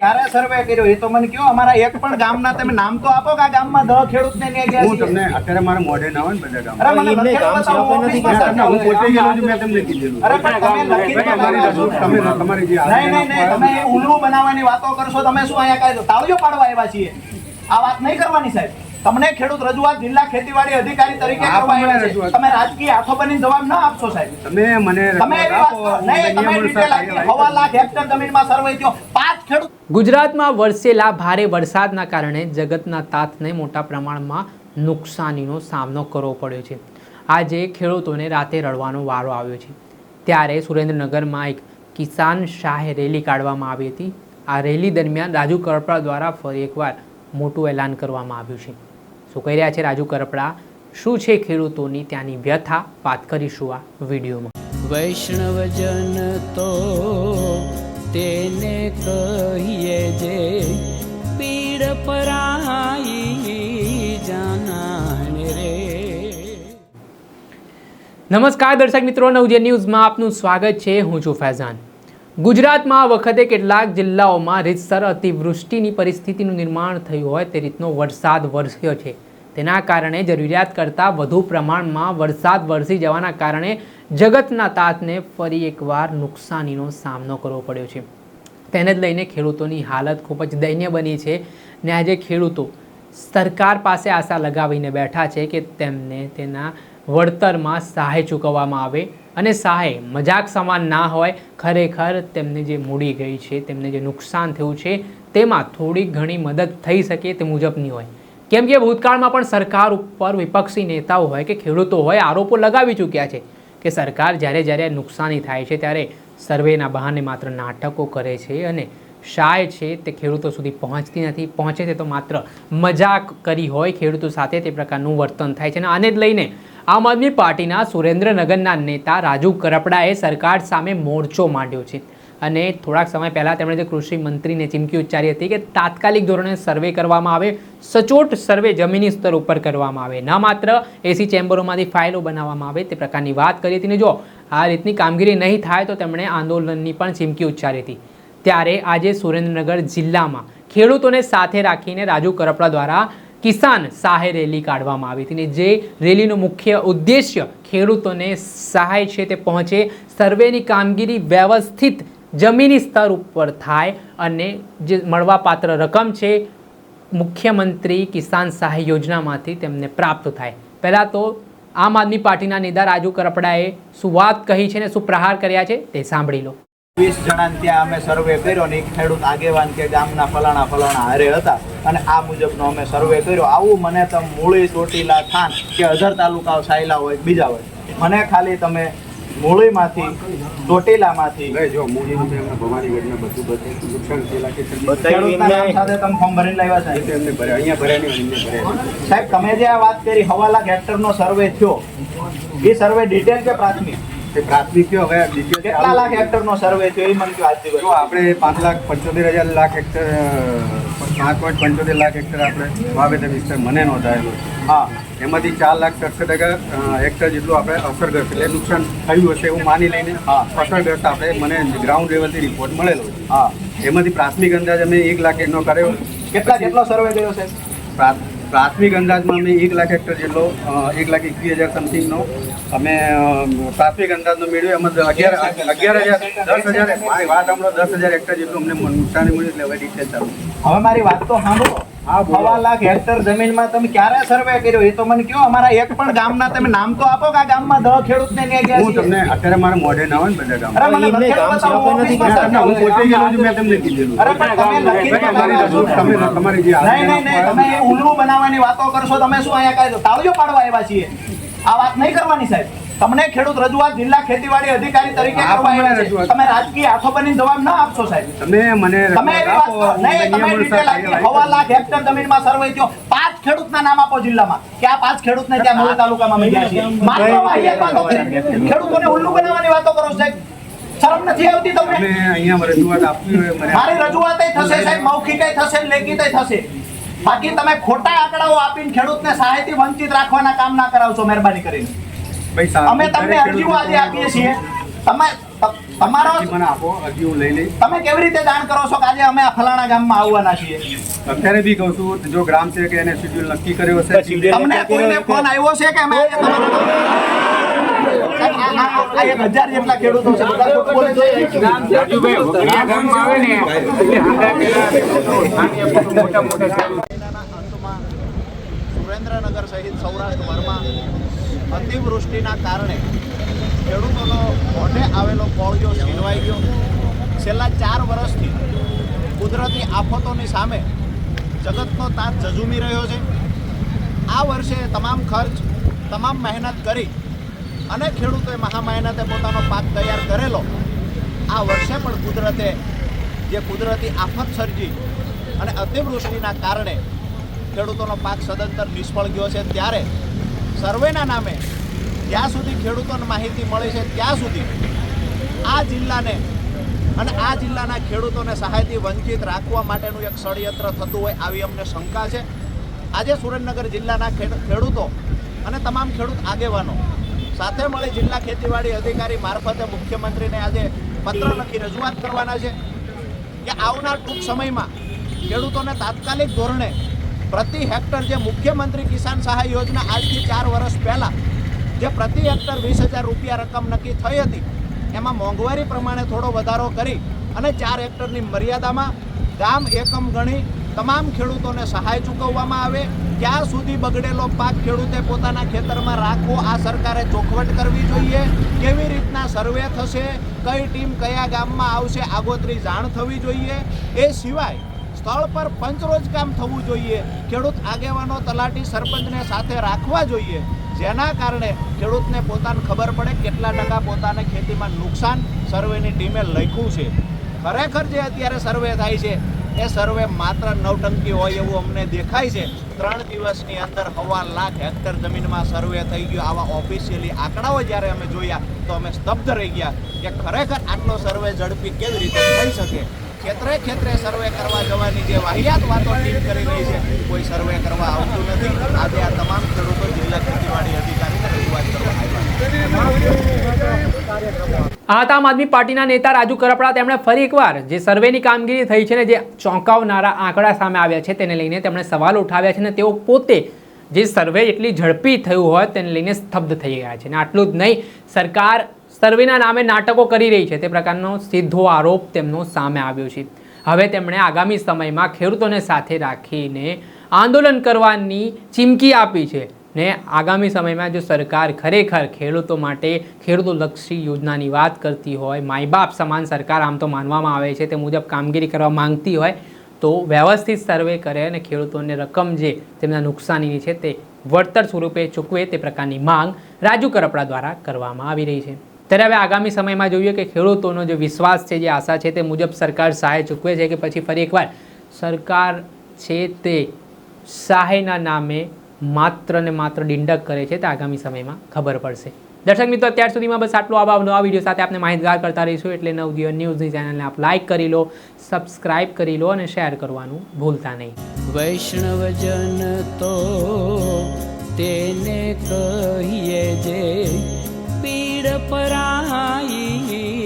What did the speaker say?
ક્યારે સર્વે કર્યો? એ તો મને કયો અમારા એક પણ ગામના તમે નામ તો આપો કે આ ગામમાં દહ ખેડૂતને ન્યાય ગયા હું તમને અત્યારે મારા મોઢે ના હોય ને બધા ગામ અરે મને લખેલું બતાવો, હું પોતે ગયેલો છું મેં તમને કીધેલું. અરે પણ તમે લખી તમે તમારી જે નહીં નહીં નહીં તમે ઉલ્લુ બનાવવાની વાતો કરશો તમે શું અહીંયા કાંઈ તાળીઓ પાડવા આવ્યા છીએ? આ વાત નહીં કરવાની સાહેબ. તમને ખેડૂત રજૂઆત જિલ્લા ખેતીવાડી અધિકારી તરીકે કરવા. તમે રાજકીય આંખો બની જવાબ ના આપશો સાહેબ. તમે મને તમે નહીં તમે ડિટેલ આપી હવા લાખ હેક્ટર જમીનમાં સર્વે થયો. પાંચ ખેડૂત ગુજરાતમાં વરસેલા ભારે વરસાદના કારણે જગતના તાતને મોટા પ્રમાણમાં નુકસાનીનો સામનો કરવો પડ્યો છે. આજે ખેડૂતોને રાતે રડવાનો વારો આવ્યો છે. ત્યારે સુરેન્દ્રનગરમાં એક કિસાન શાહે રેલી કાઢવામાં આવી હતી. આ રેલી દરમિયાન રાજુ કરપડા દ્વારા ફરી એકવાર મોટું એલાન કરવામાં આવ્યું છે. શું કહી રહ્યા છે રાજુ કરપડા? શું છે ખેડૂતોની ત્યાંની વ્યથા? વાત કરીશું આ વિડીયોમાં. વૈષ્ણવજન તો તેને કહીએ જે પીડ પરાઈ નમસ્કાર દર્શક મિત્રો નવજે ન્યૂઝમાં આપનું સ્વાગત છે. હું છું ફૈઝાન. ગુજરાતમાં આ વખતે કેટલાક જિલ્લાઓમાં રીતસર અતિવૃષ્ટિની પરિસ્થિતિનું નિર્માણ થયું હોય તે રીતનો વરસાદ વરસ્યો છે. તેના કારણે જરૂરિયાત કરતાં વધુ પ્રમાણમાં વરસાદ વરસી જવાના કારણે જગતના તાતને ફરી એકવાર નુકસાનીનો સામનો કરવો પડ્યો છે. તેને જ લઈને ખેડૂતોની હાલત ખૂબ જ દયનીય બની છે ને આજે ખેડૂતો સરકાર પાસે આશા લગાવીને બેઠા છે કે તેમને તેના વળતરમાં સહાય ચૂકવવામાં આવે અને સહાય મજાક સમાન ના હોય, ખરેખર તેમને જે મૂડી ગઈ છે, તેમને જે નુકસાન થયું છે, તેમાં થોડી ઘણી મદદ થઈ શકે તે મુજબની હોય. કેમ કે ભૂતકાળમાં પણ સરકાર ઉપર વિપક્ષી નેતાઓ હોય કે ખેડૂતો હોય આરોપો લગાવી ચૂક્યા છે કે સરકાર જ્યારે જ્યારે નુકસાની થાય છે ત્યારે સર્વેના બહાને માત્ર નાટકો કરે છે અને શાય છે તે ખેડૂતો સુધી પહોંચતી નથી. પહોંચે છે તો માત્ર મજાક કરી હોય, ખેડૂતો સાથે તે પ્રકારનું વર્તન થાય છે અને આને જ લઈને આમ આદમી પાર્ટીના સુરેન્દ્રનગરના નેતા રાજુ કરપડાએ સરકાર સામે મોરચો માંડ્યો છે. અને થોડાક સમય પહેલાં તેમણે જે કૃષિ મંત્રીને ચીમકી ઉચ્ચારી હતી કે તાત્કાલિક ધોરણે સર્વે કરવામાં આવે, સચોટ સર્વે જમીની સ્તર ઉપર કરવામાં આવે. ન માત્ર એસી ચેમ્બરોમાંથી ફાઇલો બનાવવામાં આવે, તે પ્રકારની વાત કરી હતી ને જો આ રીતની કામગીરી નહીં થાય તો તેમણે આંદોલનની પણ ચીમકી ઉચ્ચારી હતી. ત્યારે આજે સુરેન્દ્રનગર જિલ્લામાં ખેડૂતોને સાથે રાખીને રાજુ કરપડા દ્વારા કિસાન સહાય રેલી કાઢવામાં આવી હતી ને જે રેલીનો મુખ્ય ઉદ્દેશ્ય ખેડૂતોને સહાય છે તે પહોંચે, સર્વેની કામગીરી વ્યવસ્થિત જમીની સ્તર ઉપર થાય અને જે મળવાપાત્ર રકમ છે, મુખ્યમંત્રી કિસાન સહાય યોજનામાંથી તેમને પ્રાપ્ત થાય. પહેલાં તો આમ આદમી પાર્ટીના નેતા રાજુ કરપડાએ શું વાત કહી છે ને શું પ્રહાર કર્યા છે તે સાંભળી લો. વીસ જણા ત્યાં અમે સર્વે કર્યો ને એક ખેડૂત આગેવાન કે ગામના ફલાણા ફલાણા હારે હતા અને આ મુજબનો અમે સર્વે કર્યો. આવું મને તમે મૂળી ચોટીલા થાન કે અધર તાલુકાઓ સાયલા હોય બીજા હોય મને ખાલી તમે મૂળીમાંથી ચોટીલામાંથી. સાહેબ. તમે જે આ વાત કરી હવા લાખ હેક્ટરનો સર્વે થયો. એ સર્વે ડિટેલ કે પ્રાથમિક? તે પ્રાથમિક કયો હવે detail કેટલા લાખ હેક્ટરનો સર્વે થયો એ મને કહો જો આપણે પાંચ લાખ પંચોતેર હજાર લાખ હેક્ટર પાંચ પોઈન્ટ પંચોતેર લાખ હેક્ટર આપણે વાવેતર વિસ્તાર મને નોંધાયેલો છે. હા. એમાંથી ચાર લાખ સડસઠ ટકા હેક્ટર જેટલું આપણે અસરગ્રસ્ત એટલે નુકસાન થયું હશે એવું માની લઈને હા. અસરગ્રસ્ત આપણે મને ગ્રાઉન્ડ લેવલથી રિપોર્ટ મળેલો હા. એમાંથી પ્રાથમિક અંદાજ અમે એક લાખ એનો કર્યો. કેટલા કેટલો સર્વે કર્યો છે? પ્રા- પ્રાથમિક અંદાજમાં અમે એક લાખ હેક્ટર જેટલો એક લાખ એકવીસ હજાર સમથિંગનો અમે પ્રાથમિક અંદાજનો મેળવ્યો એમાં અગિયાર અગિયાર હજાર, દસ હજાર વાત સાંભળો, દસ હજાર હેક્ટર જેટલું અમને નુકસાની મળ્યું એટલે હવે ડિટેલ હવે મારી વાત તો સાંભળો. સવા લાખ હેક્ટર જમીનમાં તમે ક્યારે સર્વે કર્યો? એ તો મને કયો અમારા એક પણ ગામના તમે નામ તો આપો કે આ ગામમાં દહ ખેડૂતને ન્યાય ગયા હું તમને અત્યારે મારા મોઢે ના હોય ને બધા ગામ. અરે મને ગામ હું પોતે ગયેલો છું મેં તમને કીધેલું. અરે પણ તમે લખી તમારી તમે તમારી જે નહીં નહીં નહીં તમે ઉલ્લુ બનાવવાની વાતો કરશો તમે શું અહીંયા કાય તાળીઓ પાડવા આવ્યા છીએ? આ વાત નહીં કરવાની સાહેબ. તમને ખેડૂત રજૂઆત જિલ્લા ખેતીવાડી અધિકારી તરીકે કરવા. તમે રાજકીય આંખો બની જવાબ ના આપશો સાહેબ. તમે મને તમે એવી વાત કરો. નહીં, તમે ડિટેલ આપી. હવા લાખ હેક્ટર જમીનમાં સર્વે થયો. પાંચ ખેડૂતના નામ આપો જિલ્લામાં કે આ પાંચ ખેડૂતને ત્યાં મોડ તાલુકામાં મળ્યા છે. માત્ર વાહિયાત ખેડૂતોને ઉલ્લુ બનાવવાની વાતો કરો સાહેબ. શરમ નથી આવતી તમે તમને અહીંયા રજૂઆત આપવી હોય મારી રજૂઆત થશે સાહેબ મૌખિક થશે લેખિત થશે. બાકી તમે ખોટા આંકડાઓ આપીને ખેડૂતને સહાયથી વંચિત રાખવાના કામ ના કરાવશો મહેરબાની કરીને. અમે તમને અરજીઓ આજે આપીએ છીએ. તમે તમારો- મને આપો અરજી હું લઈ. લઈશ તમે કેવી રીતે જાણ કરો છો કે આજે અમે આ ફલાણા ગામમાં આવવાના છીએ? અત્યારે બી કહું છું જો ગ્રામ છે કે એને શેડ્યુલ નક્કી કર્યો છે તમને કોઈને ફોન આવ્યો છે કે અમે હજાર જેટલા ખેડૂતો છે સુરેન્દ્રનગર સહિત સૌરાષ્ટ્રભરમાં અતિવૃષ્ટિના કારણે ખેડૂતોનો મોઢે આવેલો કોળિયો છીનવાઈ ગયો. છેલ્લા ચાર વર્ષથી કુદરતી આફતોની સામે જગતનો તાત ઝઝૂમી રહ્યો છે. આ વર્ષે તમામ ખર્ચ, તમામ મહેનત કરી અને ખેડૂતોએ મહા મહેનતે પોતાનો પાક તૈયાર કરેલો. આ વર્ષે પણ કુદરતે જે કુદરતી આફત સર્જી અને અતિવૃષ્ટિના કારણે ખેડૂતોનો પાક સદંતર નિષ્ફળ ગયો છે. ત્યારે સર્વેના નામે જ્યાં સુધી ખેડૂતોને માહિતી મળે છે, ત્યાં સુધી આ જિલ્લાને અને આ જિલ્લાના ખેડૂતોને સહાયથી વંચિત રાખવા માટેનું એક ષડયંત્ર થતું હોય આવી અમને શંકા છે. આજે સુરેન્દ્રનગર જિલ્લાના ખેડૂતો અને તમામ ખેડૂત આગેવાનો સાથે મળી જિલ્લા ખેતીવાડી અધિકારી મારફતે મુખ્યમંત્રીને આજે પત્ર લખી રજૂઆત કરવાના છે કે આવનાર ટૂંક સમયમાં ખેડૂતોને તાત્કાલિક ધોરણે પ્રતિ હેક્ટર જે મુખ્યમંત્રી કિસાન સહાય યોજના આજથી ચાર વર્ષ પહેલાં જે પ્રતિ હેક્ટર વીસ હજાર રૂપિયા રકમ નક્કી થઈ હતી, એમાં મોંઘવારી પ્રમાણે થોડો વધારો કરી અને ચાર હેક્ટરની મર્યાદામાં ગામ એકમ ગણી તમામ ખેડૂતોને સહાય ચૂકવવામાં આવે, ક્યાં સુધી બગડેલો પાક ખેડૂતે પોતાના ખેતરમાં રાખવો, આ સરકારે ચોખવટ કરવી જોઈએ, કેવી રીતના સર્વે થશે, કઈ ટીમ કયા ગામમાં આવશે, આગોતરી જાણ થવી જોઈએ, એ સિવાય સ્થળ પર પંચરોજ કામ થવું જોઈએ. ખેડૂત આગેવાનો, તલાટી સરપંચને સાથે રાખવા જોઈએ. જેના કારણે ખેડૂતને પોતાને ખબર પડે કેટલા ટકા પોતાને ખેતીમાં નુકસાન સર્વેની ટીમે લખ્યું છે. ખરેખર જે અત્યારે સર્વે થાય છે, એ સર્વે માત્ર નવટંકી હોય એવું અમને દેખાય છે. ત્રણ દિવસની અંદર હવા લાખ હેક્ટર જમીનમાં સર્વે થઈ ગયો. આવા ઓફિશિયલી આંકડાઓ જ્યારે અમે જોયા, તો અમે સ્તબ્ધ રહી ગયા કે ખરેખર આટલો સર્વે ઝડપી કેવી રીતે થઈ શકે? ખેતરે ક્ષેત્રે સર્વે કરવા જવાની જે વાહિયાત વાતો ટીમ કરી રહી છે, કોઈ સર્વે કરવા આવતું નથી. આજે આ તમામ ખેડૂતો જિલ્લા ખેતીવાડી અધિકારીને રજૂઆત કરવા આમ આદમી પાર્ટીના નેતા રાજુ કરપડા તેમણે ફરી એકવાર જે સર્વેની કામગીરી થઈ છે ને જે ચોંકાવનારા આંકડા સામે આવ્યા છે, તેને લઈને તેમણે સવાલ ઉઠાવ્યા છે ને તેઓ પોતે જે સર્વે એટલી ઝડપી થયું હોય, તેને લઈને સ્તબ્ધ થઈ ગયા છે. ને આટલું જ નહીં, સરકાર સર્વેના નામે નાટકો કરી રહી છે. તે પ્રકારનો સીધો આરોપ તેમનો સામે આવ્યો છે. હવે તેમણે આગામી સમયમાં ખેડૂતોને સાથે રાખીને આંદોલન કરવાની ચીમકી આપી છે ને આગામી સમયમાં જો સરકાર ખરેખર ખેડૂતો માટે ખેડૂતોલક્ષી યોજનાની વાત કરતી હોય માય બાપ સમાન સરકાર આમ તો માનવામાં આવે છે, તે મુજબ કામગીરી કરવા માંગતી હોય, તો વ્યવસ્થિત સર્વે કરે અને ખેડૂતોને રકમ જે તેમના નુકસાનીની છે તે વળતર સ્વરૂપે ચૂકવે તે પ્રકારની માંગ રાજુ કરપડા દ્વારા કરવામાં આવી રહી છે. ત્યારે હવે આગામી સમયમાં જોઈએ કે ખેડૂતોનો જે વિશ્વાસ છે, જે આશા છે તે મુજબ સરકાર સહાય ચૂકવે છે કે પછી ફરી એકવાર સરકાર છે તે સહાયના નામે માત્ર ને માત્ર ડિંડક કરે છે તે આગામી સમયમાં ખબર પડશે. દર્શક મિત્રો, અત્યાર સુધીમાં બસ આટલો આવા નવા વીડિયો સાથે આપણે માહિતગાર કરતા રહીશું. એટલે નવજીવન ન્યૂઝની ચેનલને આપ લાઇક કરી લો, સબસ્ક્રાઇબ કરી લો અને શેર કરવાનું ભૂલતા નહીં. વૈષ્ણવજન તો તેને કહીએ જે પરાઈ